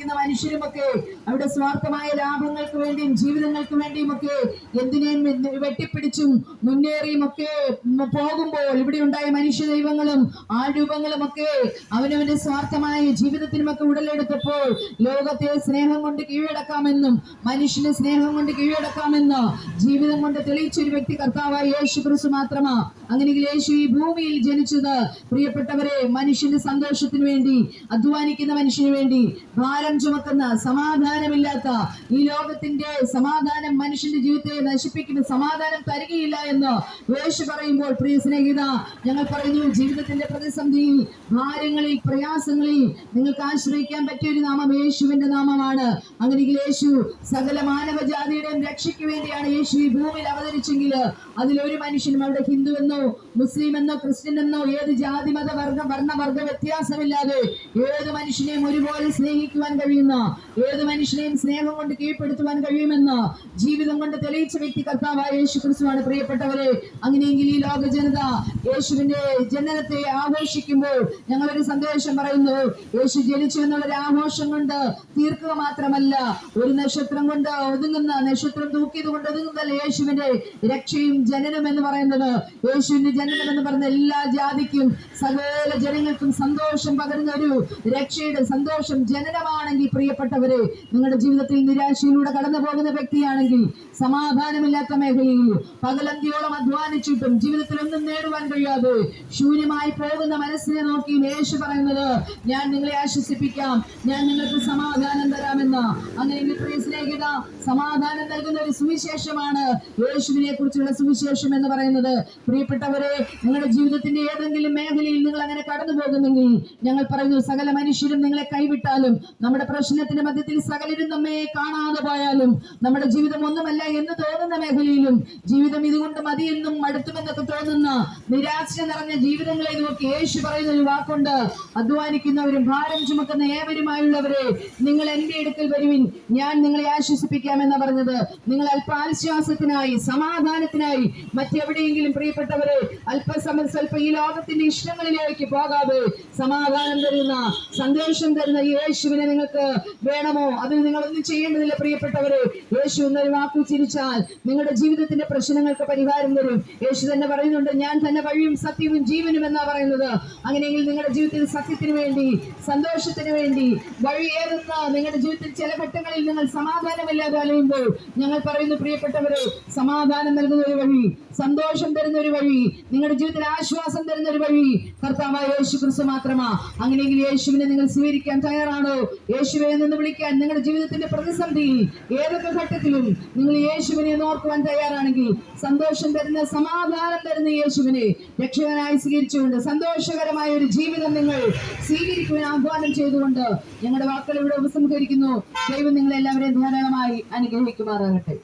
അധ്വാനിക്കുന്ന മനുഷ്യരുമൊക്കെ അവിടെ സ്വാർത്ഥമായ ലാഭങ്ങൾക്ക് വേണ്ടിയും ജീവിതങ്ങൾക്ക് വേണ്ടിയും ഒക്കെ എന്തിനേയും വെട്ടിപ്പിടിച്ചും മുന്നേറിയും ഒക്കെ പോകുമ്പോൾ ഇവിടെ ഉണ്ടായ മനുഷ്യ ദൈവങ്ങളും ആ രൂപങ്ങളും ഒക്കെ അവനവന്റെ സ്വാർത്ഥമായ ജീവിതത്തിനുമൊക്കെ ഉടലെടുത്തപ്പോൾ ലോകത്തെ സ്നേഹം കൊണ്ട് കീഴടക്കാമെന്നും മനുഷ്യനെ സ്നേഹം കൊണ്ട് കീഴടക്കാമെന്ന് ജീവിതം കൊണ്ട് തെളിയിച്ച ഒരു വ്യക്തി കർത്താവായ യേശു ക്രിസ്തു മാത്രമാ. അങ്ങനെയെങ്കിൽ യേശു ഈ ഭൂമിയിൽ ജനിച്ചത് പ്രിയപ്പെട്ടവരെ മനുഷ്യന്റെ സന്തോഷത്തിന് വേണ്ടി അധ്വാനിക്കുന്ന മനുഷ്യന് വേണ്ടി ഭാരം ചുമക്കുന്ന സമാധാനമില്ലാത്ത ഈ ലോകത്തിന്റെ സമാധാനം മനുഷ്യന്റെ ജീവിതത്തെ നശിപ്പിക്കുന്ന സമാധാനം തരികയില്ല എന്ന് യേശു പറയുമ്പോൾ പ്രിയ സ്നേഹിത ഞങ്ങൾ പറയുന്നു ജീവിതത്തിന്റെ പ്രതിസന്ധിയിൽ ഭാരങ്ങളിൽ പ്രയാസങ്ങളിൽ നിങ്ങൾക്ക് ആശ്രയിക്കാൻ പറ്റിയ ഒരു നാമം യേശുവിന്റെ നാമമാണ്. അങ്ങനെയെങ്കിൽ യേശു സകല മാനവജാതിയുടെയും രക്ഷയ്ക്ക് വേണ്ടിയാണ് യേശു ഈ ഭൂമിയിൽ അവതരിച്ചെങ്കിൽ അതിലൊരു മനുഷ്യനും അവിടെ ഹിന്ദു എന്നോ മുസ്ലിം എന്നോ ക്രിസ്ത്യൻ എന്നോ ഏത് ജാതി മത വർഗ വർണവർഗ വ്യത്യാസമില്ലാതെ ഏത് മനുഷ്യനെയും ഒരുപോലെ സ്നേഹിക്കുവാൻ കഴിയുന്ന ഏത് മനുഷ്യനെയും സ്നേഹം കൊണ്ട് കീഴ്പ്പെടുത്തുവാൻ കഴിയുമെന്ന് ജീവിതം കൊണ്ട് തെളിയിച്ച വ്യക്തി കർത്താവായ യേശു ക്രിസ്തുവാണ് പ്രിയപ്പെട്ടവരെ. അങ്ങനെയെങ്കിൽ ഈ ലോക ജനത യേശുവിന്റെ ജനനത്തെ ആഘോഷിക്കുമ്പോൾ ഞങ്ങളൊരു സന്ദേശം പറയുന്നു. യേശു ജനിച്ചു എന്നുള്ളൊരു ആഘോഷം കൊണ്ട് തീർക്കുക മാത്രമല്ല ഒരു നക്ഷത്രം കൊണ്ട് ഒതുങ്ങുന്ന നക്ഷത്രം തൂക്കിയത് കൊണ്ട് ഒതുങ്ങുന്നതല്ല യേശുവിന്റെ രക്ഷയും ജനനം എന്ന് പറയുന്നത്. യേശുവിന്റെ ജനനം എന്ന് പറയുന്ന എല്ലാ ജാതിക്കും സകല ജനങ്ങൾക്കും സന്തോഷം പകരുന്ന ഒരു രക്ഷയുടെ സന്തോഷം ജനനമാണെങ്കിൽ പ്രിയപ്പെട്ടവരെ നിങ്ങളുടെ ജീവിതത്തിൽ നിരാശയിലൂടെ കടന്നു പോകുന്ന വ്യക്തിയാണെങ്കിൽ സമാധാനമില്ലാത്ത മേഖലയിൽ പകലന്തിയോളം അധ്വാനിച്ചിട്ടും ജീവിതത്തിൽ ഒന്നും നേടുവാൻ കഴിയാതെ ശൂന്യമായി പോകുന്ന മനസ്സിനെ നോക്കി യേശു പറയുന്നത് ഞാൻ നിങ്ങളെ ആശ്വസിപ്പിക്കാം. ഞാൻ നിങ്ങൾക്ക് സമാധാനം തരാമെന്ന്. അങ്ങനെയെങ്കിൽ പ്രിയ സ്നേഹിത സമാധാനം നൽകുന്ന ഒരു സുവിശേഷമാണ് യേശുവിനെ കുറിച്ചുള്ള സുവിശേഷം എന്ന് പറയുന്നത്. പ്രിയപ്പെട്ടവരെ നിങ്ങളുടെ ജീവിതത്തിന്റെ ഏതെങ്കിലും മേഖലയിൽ നിങ്ങൾ അങ്ങനെ കടന്നു പോകുന്നെങ്കിൽ ഞങ്ങൾ പറയുന്നു സകല മനുഷ്യരും നിങ്ങളെ കൈവിട്ടാലും നമ്മുടെ പ്രശ്നത്തിന്റെ മധ്യത്തിൽ സകലരും നമ്മെ കാണാതെ പോയാലും നമ്മുടെ ജീവിതം ഒന്നുമല്ല എന്ന് തോന്നുന്ന മേഖലയിലും ജീവിതം ഇതുകൊണ്ട് മതിയെന്നും മടുത്തുമെന്നൊക്കെ തോന്നുന്ന നിരാശ നിറഞ്ഞ ജീവിതങ്ങളെ നോക്കി യേശു പറയുന്ന ഒരു വാക്കുണ്ട്. അധ്വാനിക്കുന്നവരും ഭാരം ചുമക്കുന്ന ഏവരുമായുള്ളവരെ നിങ്ങൾ എന്റെ അടുക്കൽ വരുവിൻ. ഞാൻ നിങ്ങളെ ആശ്വസിപ്പിക്കാമെന്ന് പറഞ്ഞത്. നിങ്ങൾ അല്പ ആശ്വാസത്തിനായി സമാധാനത്തിനായി മറ്റെവിടെയെങ്കിലും പ്രിയപ്പെട്ടവരെ അല്പസമയം സ്വല്പം ഈ ലോകത്തിന്റെ ഇഷ്ടങ്ങളിലേക്ക് പോകാതെ സമാധാനം തരുന്ന സന്തോഷം തരുന്ന ഈ യേശുവിനെ നിങ്ങൾക്ക് വേണമോ? അതിന് നിങ്ങളൊന്നും ചെയ്യേണ്ടതില്ല പ്രിയപ്പെട്ടവരെ. യേശു എന്നൊരു വാക്ക് ചിരിച്ചാൽ നിങ്ങളുടെ ജീവിതത്തിന്റെ പ്രശ്നങ്ങൾക്ക് പരിഹാരം തരും. യേശു തന്നെ പറയുന്നുണ്ട് ഞാൻ തന്നെ വഴിയും സത്യവും ജീവനും എന്നാ പറയുന്നത്. അങ്ങനെയെങ്കിൽ നിങ്ങളുടെ ജീവിതത്തിൽ സത്യത്തിന് വേണ്ടി സന്തോഷത്തിന് വേണ്ടി വഴി ഏതെന്ന്? നിങ്ങളുടെ ജീവിതത്തിൽ ചില ഘട്ടങ്ങളിൽ നിങ്ങൾ സമാധാനമില്ലാതെ അലയുമ്പോൾ ഞങ്ങൾ പറയുന്നു പ്രിയപ്പെട്ടവരെ സമാധാനം നൽകുന്ന ഒരു വഴി സന്തോഷം തരുന്ന ഒരു വഴി നിങ്ങളുടെ ജീവിതത്തിൽ ആശ്വാസം തരുന്ന ഒരു വഴി കർത്താവായ യേശു ക്രിസ്തു മാത്രമാ. അങ്ങനെയെങ്കിൽ യേശുവിനെ നിങ്ങൾ സ്വീകരിക്കാൻ തയ്യാറാണോ? യേശുവെ നിന്ന് വിളിക്കാൻ നിങ്ങളുടെ ജീവിതത്തിന്റെ പ്രതിസന്ധിയിൽ ഏതൊക്കെ ഘട്ടത്തിലും നിങ്ങൾ യേശുവിനെ നോക്കുവാൻ തയ്യാറാണെങ്കിൽ സന്തോഷം തരുന്ന സമാധാനം തരുന്ന യേശുവിനെ രക്ഷകനായി സ്വീകരിച്ചുകൊണ്ട് സന്തോഷകരമായ ഒരു ജീവിതം നിങ്ങൾ സ്വീകരിക്കുവാൻ ആഹ്വാനം ചെയ്തുകൊണ്ട് ഞങ്ങളുടെ വാക്കുകൾ ഇവിടെ ഉപസംഹരിക്കുന്നു. ദൈവം നിങ്ങളെല്ലാവരെയും ധാരാളമായി അനുഗ്രഹിക്കുമാറാകട്ടെ.